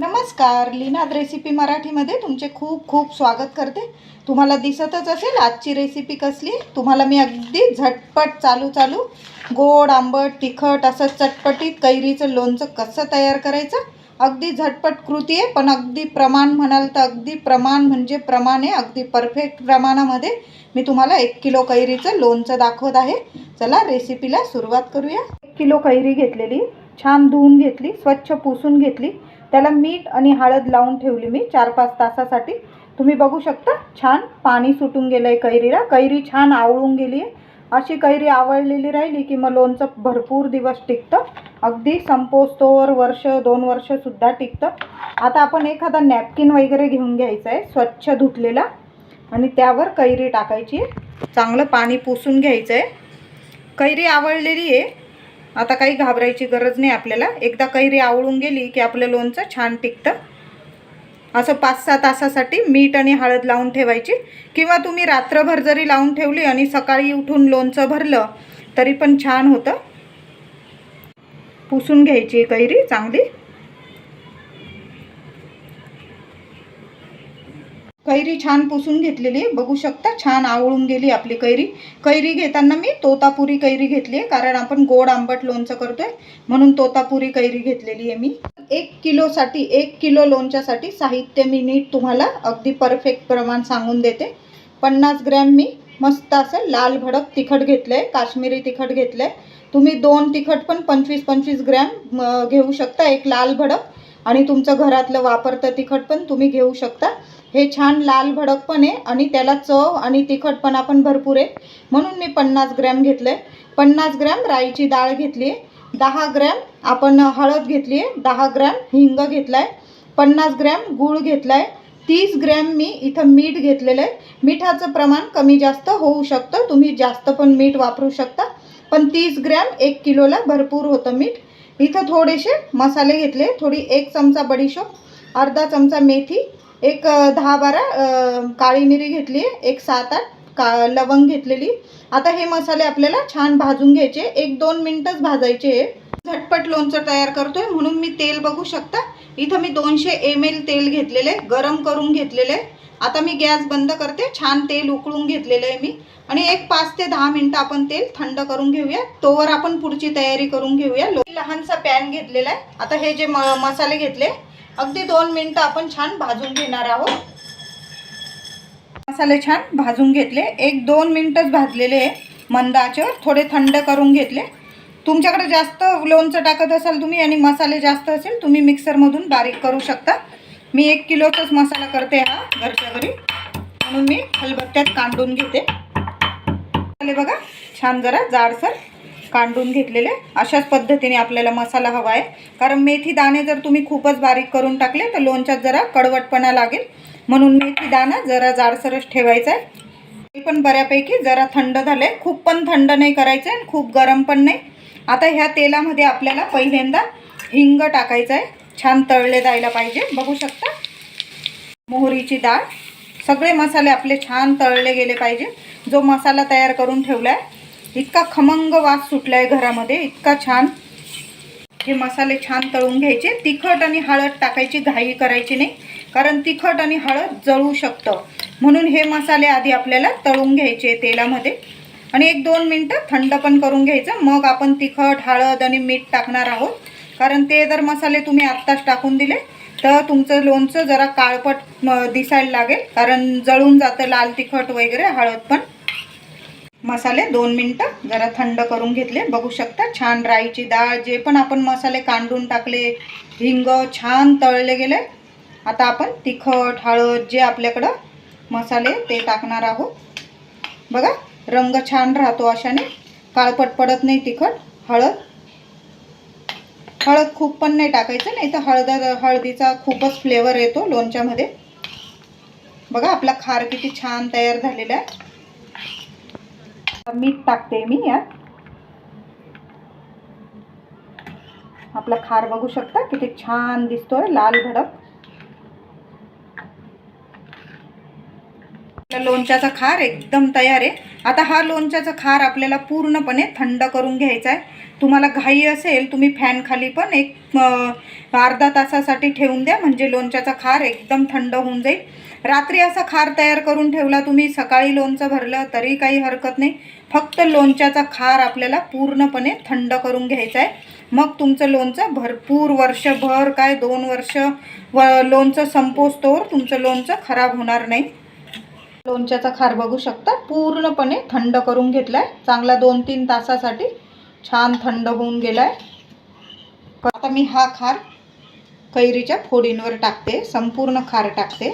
नमस्कार लीनाद रेसिपी मराठीमध्ये तुमचे खूप खूप स्वागत करते. तुम्हाला दिसतच असेल आजची रेसिपी कसली? तुम्हाला मी अगदी झटपट चालू चालू गोड आंबट तिखट असं चटपटीत कैरीचं लोणचं कसं तयार करायचं? अगदी झटपट कृती आहे पण अगदी प्रमाण म्हणाल तर अगदी प्रमाण म्हणजे प्रमाण आहे. अगदी परफेक्ट प्रमाणामध्ये मी तुम्हाला एक किलो कैरीचं लोणचं दाखवत आहे. चला रेसिपीला सुरुवात करूया. एक किलो कैरी घेतलेली छान धुवून घेतली स्वच्छ पुसून घेतली. त्याला मीठ आणि हळद लावून ठेवली मी चार पाच तासासाठी. तुम्ही बघू शकता छान पाणी सुटून गेलं आहे कैरीला. कैरी छान आवळून गेली आहे अशी कैरी आवळलेली राहिली की मग लोणचं भरपूर दिवस टिकतं. अगदी संपोस्तोवर वर्ष दोन वर्षसुद्धा टिकतं. आता आपण एखादा नॅपकिन वगैरे घेऊन घ्यायचं आहे स्वच्छ धुतलेला. आणि त्यावर कैरी टाकायची. चांगलं पाणी पुसून घ्यायचं आहे कैरी आवळलेली आहे आता काही घाबरायची गरज नाही आपल्याला. एकदा कैरी आवळून गेली की आपलं लोणचं छान टिकतं. असं पाच सहा तासासाठी मीठ आणि हळद लावून ठेवायची. किंवा तुम्ही रात्रभर जरी लावून ठेवली आणि सकाळी उठून लोणचं भरलं तरी पण छान होतं. पुसून घ्यायची कैरी चांगली. कैरी छान पुसून घेतलेली आहे. बघू शकता छान आवळून गेली आपली कैरी. कैरी घेताना मी तोतापुरी कैरी घेतली आहे कारण आपण गोड आंबट लोणचं करतोय म्हणून तोतापुरी कैरी घेतलेली आहे मी. एक किलोसाठी एक किलो लोणच्यासाठी साहित्य मी नीट तुम्हाला अगदी परफेक्ट प्रमाण सांगून देते. पन्नास ग्रॅम मी मस्त असं लाल भडक तिखट घेतलं आहे काश्मीरी तिखट घेतलं आहे तुम्ही दोन तिखट पण पंचवीस पंचवीस ग्रॅम घेऊ शकता एक लाल भडक. आणि तुमचं घरातलं वापरतं तिखट पण तुम्ही घेऊ शकता. हे छान लाल भडक पण आहे आणि त्याला चव आणि तिखटपणा पण भरपूर आहे. म्हणून मी पन्नास ग्रॅम घेतलं आहे पन्नास ग्रॅम राईची डाळ घेतली आहे. दहा ग्रॅम आपण हळद घेतली आहे. दहा ग्रॅम हिंग घेतला आहे पन्नास ग्रॅम गूळ घेतला आहे तीस ग्रॅम मी इथं मीठ घेतलेलं आहे. मिठाचं प्रमाण कमी जास्त होऊ शकतं. तुम्ही जास्त पण मीठ वापरू शकता. पण तीस ग्रॅम एक किलोला भरपूर होतं मीठ. इथं थोडेसे मसाले घेतले थोडी एक चमचा बडीशोप अर्धा चमचा मेथी एक दहा बारा काळी मिरी घेतली आहे एक सात आठ का लवंग घेतलेली. आता हे मसाले आपल्याला छान भाजून घ्यायचे. एक दोन मिनटंच भाजायचे. झटपट लोणचं तयार करतोय म्हणून मी तेल बघू शकता. इथं मी दोनशे एम एल तेल घेतलेले गरम करून घेतलेले. आहे आता मी गॅस बंद करते. छान तेल उकळून घेतलेलं आहे मी. आणि एक पाच ते दहा मिनटं आपण तेल थंड करून घेऊया. तोवर आपण पुढची तयारी करून घेऊया. लहानसा पॅन घेतलेला आहे. आता हे जे म मसाले घेतले अगदी दोन मिनटं आपण छान भाजून घेणार आहोत. मसाले छान भाजून घेतले. एक दोन मिनटंच भाजलेले आहे. मंद आचेवर थोडे थंड करून घेतले. तुमच्याकडे जास्त लोणचं टाकत असाल तुम्ही आणि मसाले जास्त असेल तुम्ही मिक्सरमधून बारीक करू शकता. मी एक किलोचाच मसाला करते हा घरच्या घरी. म्हणून मी खलबत्त्यात कांडून घेते. मसाले बघा छान जरा जाडसर कांडून घेतलेले. अशाच पद्धतीने आपल्याला मसाला हवा आहे. कारण मेथी दाणे जर तुम्ही खूपच बारीक करून टाकले तर लोणच्यात जरा कडवटपणा लागेल. म्हणून मेथी दाणा जरा जाडसरच ठेवायचा आहे. ते पण बऱ्यापैकी जरा थंड झालं आहे खूप पण थंड नाही करायचं आहे आणि खूप गरम पण नाही. आता ह्या तेलामध्ये आपल्याला पहिल्यांदा हिंग टाकायचं आहे. छान तळले जायला पाहिजे. बघू शकता? मोहरीची डाळ. सगळे मसाले आपले छान तळले गेले पाहिजे. जो मसाला तयार करून ठेवला आहे इतका खमंग वास सुटला आहे घरामध्ये इतका छान. हे मसाले छान तळून घ्यायचे. तिखट आणि हळद टाकायची घाई करायची नाही. कारण तिखट आणि हळद जळू शकतं. म्हणून हे मसाले आधी आपल्याला तळून घ्यायचे तेलामध्ये. आणि एक दोन मिनटं थंड पण करून घ्यायचं. मग आपण तिखट हळद आणि मीठ टाकणार आहोत. कारण ते जर मसाले तुम्ही आत्ताच टाकून दिले तर तुमचं लोणचं जरा काळपट दिसायला लागेल. कारण जळून जातं लाल तिखट वगैरे हळद पण. मसाले दोन मिनटं जरा थंड करून घेतले. बघू शकता छान राईची डाळ जे पण आपण मसाले कांडून टाकले हिंग छान तळले गेले. आता आपण तिखट हळद जे आपल्याकडं मसाले ते टाकणार आहोत. बघा रंग छान राहतो अशाने. काळपट पडत नाही तिखट हळद. हळद खूप पण नाही टाकायचं नाही तर हळद हळदीचा खूपच फ्लेवर येतो लोणच्यामध्ये. बघा आपला खार किती छान तयार झालेला आहे. मीठ टाकते मी यात. आपला खार बघू शकता किती छान दिसतोय लाल भडक. लोणच्याचा खार एकदम तयार आहे. आता हा लोणच्याचा खार आपल्याला पूर्णपणे थंड करून घ्यायचा आहे. तुम्हाला घाई असेल तुम्ही फॅन खाली पण एक अर्धा तासासाठी ठेवून द्या. म्हणजे लोणच्याचा खार एकदम थंड होऊन जाईल. रात्री असा खार तयार करून ठेवला तुम्ही सकाळी लोणचं भरलं तरी काही हरकत नाही. फक्त लोणच्याचा खार आपल्याला पूर्णपणे थंड करून घ्यायचा आहे. मग तुमचं लोणचं भरपूर वर्षभर काय दोन वर्ष व लोणचं संपोस्तोवर तुमचं लोणचं खराब होणार नाही. लोणच्याचा खार बघू शकता. पूर्णपणे थंड करून घेतलाय. चांगला दोन तीन तासासाठी छान थंड होऊन गेलाय. आता मी हा खार कैरीच्या फोडींवर टाकते. संपूर्ण खार टाकते.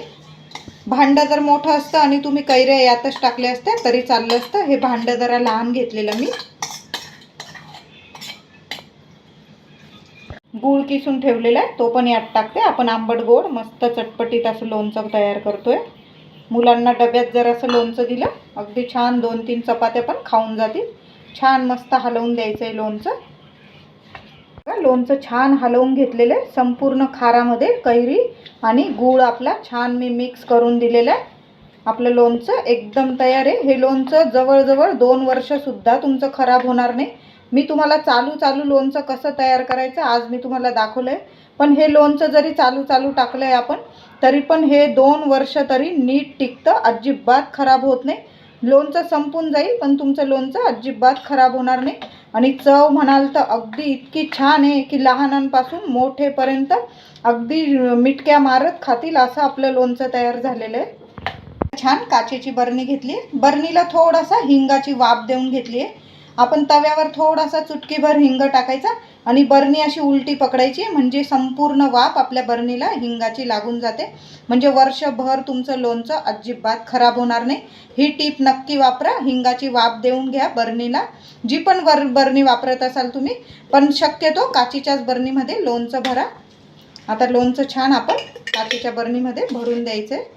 भांडं जर मोठं असतं आणि तुम्ही कैऱ्या यातच टाकले असते तरी चाललं असतं. हे भांडं जरा लहान घेतलेलं मी. गूळ किसून ठेवलेला आहे. तो पण यात टाकते. आपण आंबट गोड मस्त चटपटीत असं लोणचं तयार करतोय. मुलांना डब्यात जरासं लोणचं दिलं अगदी छान दोन तीन चपात्या पण खाऊन जातील. छान मस्त हलवून द्यायचं आहे लोणचं लोणचं छान हलवून घेतलेलं आहे. संपूर्ण खारामध्ये कैरी आणि गूळ आपला छान मी मिक्स करून दिलेलं आहे. आपलं लोणचं एकदम तयार आहे. हे लोणचं जवळजवळ दोन वर्षसुद्धा तुमचं खराब होणार नाही. मी तुम्हाला चालू चालू लोणचं कसं तयार करायचं आज मी तुम्हाला दाखवलं आहे पण हे लोणचं जरी चालू चालू टाकलं आहे आपण तरी पण हे दोन वर्ष तरी नीट टिकतं अजिबात खराब होत नाही. लोणचं संपून जाईल पण तुमचं लोणचं अजिबात खराब होणार नाही. आणि चव म्हणाल तर अगदी इतकी छान आहे की लहानांपासून मोठेपर्यंत अगदी मिटक्या मारत खातील असं आपलं लोणचं तयार झालेलं आहे. छान काचेची बरणी घेतली बरणीला थोडासा हिंगाची वाफ देऊन घेतली आहे. आपण तव्यावर थोडासा चुटकीभर हिंग टाकायचा आणि बरणी अशी उलटी पकडायची म्हणजे संपूर्ण वाफ आपल्या बरणीला हिंगाची लागून जाते. म्हणजे वर्षभर तुमचं लोणचं अजिबात खराब होणार नाही. ही टीप नक्की वापरा. हिंगाची वाफ देऊन घ्या बरणीला. जी पण बर बरणी वापरत असाल तुम्ही पण शक्यतो काचीच्याच बरणीमध्ये लोणचं भरा. आता लोणचं छान आपण काचेच्या बरणीमध्ये भरून द्यायचं आहे